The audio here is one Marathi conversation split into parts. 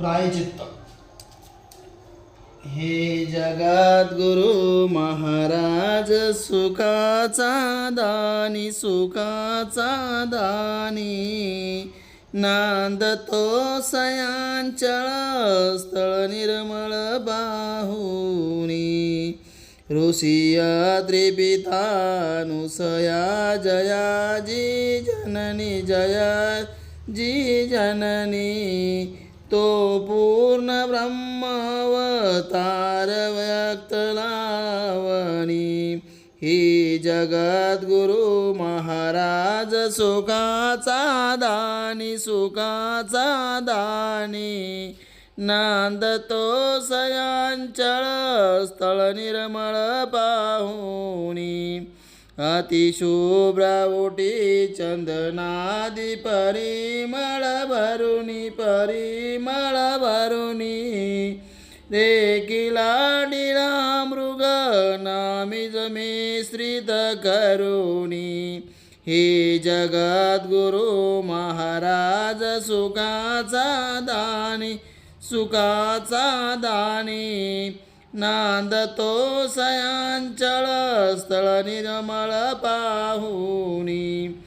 प्रायचित्त. हे जगात गुरु महाराज सुखाचा दानी सुखाचा दानी. नांदतो सयांचळ स्थळ निर्मळ बाहुनी. ऋषिया त्रिपितानुसया जया जी जननी जया जी जननी. तो पूर्ण ब्रह्मावतार व्यक्त लावणी ही जगद्गुरु महाराज सुखाचा दानी सुखाचा दानी. नांदतो सयांचळ स्थळ निर्मळ पाहुणी अतिशुभ्रावटी चंदनादी परिमळ भरुणी परिमळ भरुणी रेकिला निळा मृग नामी मिश्रित करुणी। हे जगद्गुरु महाराज सुखाचा दानी सुखाचा दानी। नांदतो सयांचळ स्थळ निर्मळ पाहुनी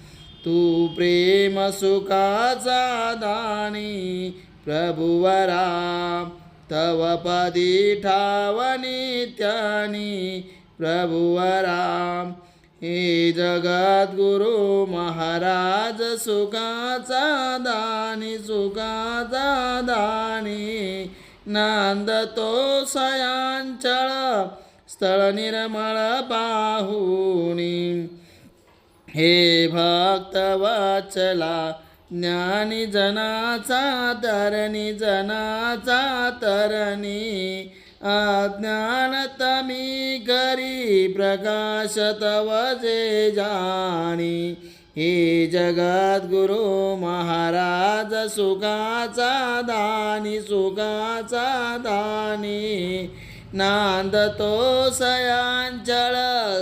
तू प्रेम सुखाचा दानी प्रभुवरा तव पदी ठावनी त्यानी प्रभुवरा. हे जगद्गुरु महाराज सुखाचा दानी सुखाचा दानी नांदतो सयांचळ स्थळ निर्मळ पाहुणी हे भक्त वाचला ज्ञानी जनाचा तरणी जनाचा तरणी अज्ञान तमी करी प्रकाश तव जे जाणी। हे जगद्गुरु महाराज सुखाचा दानी सुखाचा दानी. नांदतो सयांचळ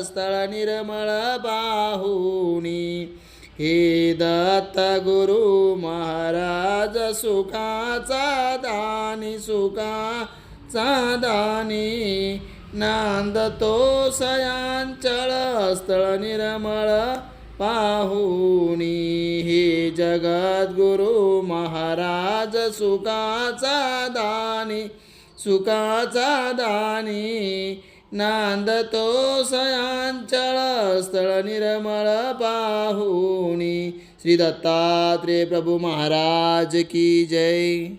स्थळ निर्मळ बाहुनी. हे दत्त गुरु महाराज सुखाचा दानी सुखाचा दानी. नांदतो सयांचळ स्थळ निर्मळ पाहुणी. हे जगद्गुरु महाराज सुखाचा दानी सुखाचा दानी. नांदतो सयांचळ स्थळ निर्मळ पाहुणी. श्री दत्तात्रेय प्रभू महाराज की जय.